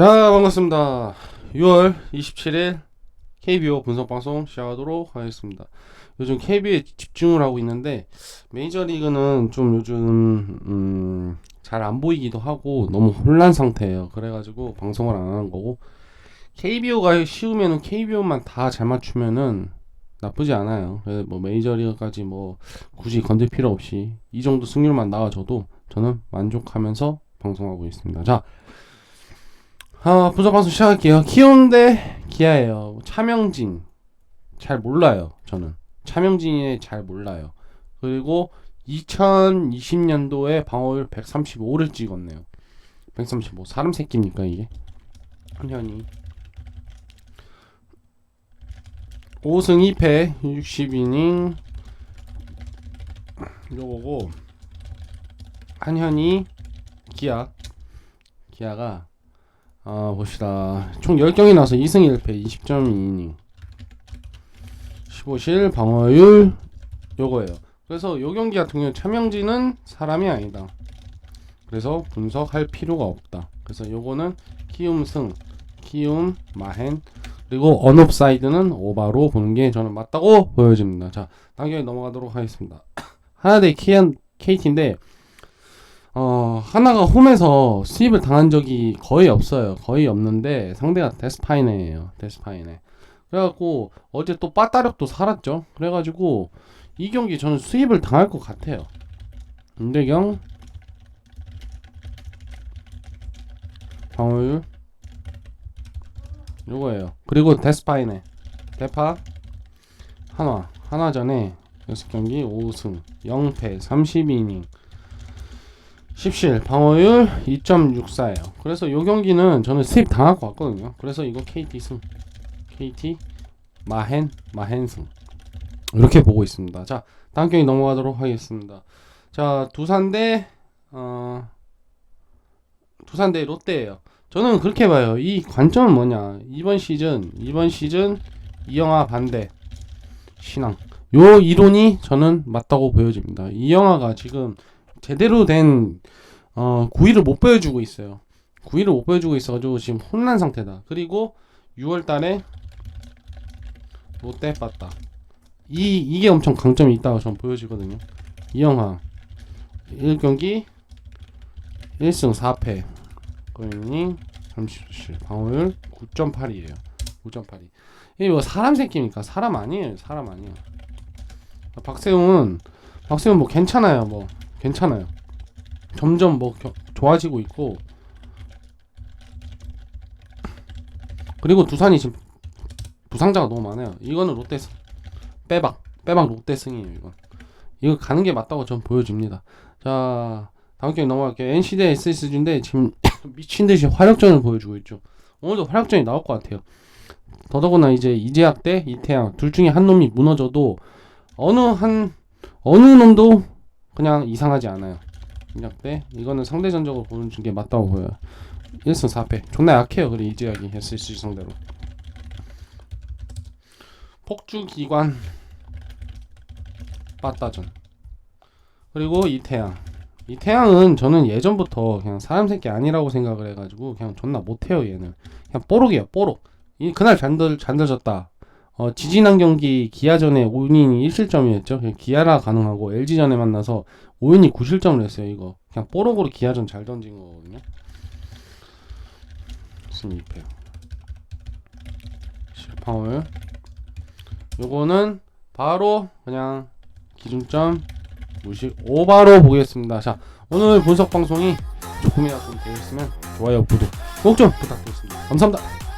자 반갑습니다. 6월 27일 KBO 분석 방송 시작하도록 하겠습니다. 요즘 KBO에 집중을 하고 있는데 메이저리그는 좀 요즘 음, 잘 안 보이기도 하고 너무 혼란 상태예요. 그래가지고 방송을 안 하는 거고 KBO가 쉬우면은 KBO만 다 잘 맞추면은 나쁘지 않아요. 그래서 뭐 메이저리그까지 뭐 굳이 건들 필요 없이 이 정도 승률만 나와줘도 저는 만족하면서 방송하고 있습니다. 자, 아, 분석 방송 시작할게요. 키움 대 기아예요. 차명진 잘 몰라요. 저는 차명진이 잘 몰라요. 그리고 2020년도에 방어율 135를 찍었네요. 135 사람 새끼입니까 이게? 한현이 5승 2패 60이닝 이거보고 한현이 기아 기아가 아 봅시다. 총 10경기 나서 2승 1패 20.2이닝 15실 방어율 요거예요. 그래서 요 경기 같은 경우는 차명진은 사람이 아니다. 그래서 분석할 필요가 없다. 그래서 요거는 키움 승 키움 마헨 그리고 언업사이드는 오바로 보는 게 저는 맞다고 보여집니다. 자 단계에 넘어가도록 하겠습니다. 하나대 KT인데 어 하나가 홈에서 수입을 당한 적이 거의 없어요. 거의 없는데 상대가 데스파이네예요. 데스파이네. 그래갖고 어제 또 빠따력도 살았죠. 그래가지고 이 경기 저는 수입을 당할 것 같아요. 윤대경 방어율 요거예요. 그리고 데스파이네 대파 한화 한화 전에 6경기 5승 0패 32이닝 17 방어율 2.64예요. 그래서 요 경기는 저는 수입 당할 것 같거든요. 그래서 이거 KT 승, KT 마헨 마헨 승 이렇게 보고 있습니다. 자 다음 경기 넘어가도록 하겠습니다. 자 두산 대 어, 두산 대 롯데예요. 저는 그렇게 봐요. 이 관점은 뭐냐? 이번 시즌 이번 시즌 이영하 반대 신앙 요 이론이 저는 맞다고 보여집니다. 이영하가 지금 제대로 된 어, 구위를 못 보여주고 있어요. 구위를 못 보여주고 있어가지고 지금 혼란 상태다. 그리고 6월달에 롯데 빠따. 이 이게 엄청 강점이 있다고 전 보여지거든요. 이영하 1경기 1승 4패 거인이 37 방어율 9.8이에요. 9.8이. 이게 뭐 사람 새끼니까 사람 아니에요. 사람 아니에요. 박세웅은 박세웅 뭐 괜찮아요. 뭐 괜찮아요. 점점 뭐 겨- 좋아지고 있고 그리고 두산이 지금 부상자가 너무 많아요. 이거는 롯데 승 빼박 빼박 롯데 승이에요. 이건 이거 가는 게 맞다고 전 보여집니다. 자 다음 경기 넘어갈게요. NC 대 SSG인데 지금 미친 듯이 화력전을 보여주고 있죠. 오늘도 화력전이 나올 것 같아요. 더더구나 이제 이재학 대 이태양 둘 중에 한 놈이 무너져도 어느 한 어느 놈도 그냥 이상하지 않아요. 인약 때 이거는 상대 전적으로 보는 게 맞다고 보여요. 1승 4패 존나 약해요. 그래 이지하기 SSG 상대로. 폭주 기관 빠따전 그리고 이태양 이태양은 저는 예전부터 그냥 사람 새끼 아니라고 생각을 해가지고 그냥 존나 못해요 얘는 그냥 뽀록이에요 뽀록 이 그날 잔들 잔들졌다 어, 지지난 경기 기아전에 5인이 1실점이었죠. 그냥 기아라 가능하고 LG전에 만나서 5인이 9실점을 했어요. 이거 그냥 뽀록으로 기아전 잘 던진 거거든요. 2패 실파울 요거는 바로 그냥 기준점 무식 오바로 보겠습니다. 자 오늘 분석 방송이 조금이라도 되었으면 좋아요 구독 꼭 좀 부탁드리겠습니다. 감사합니다.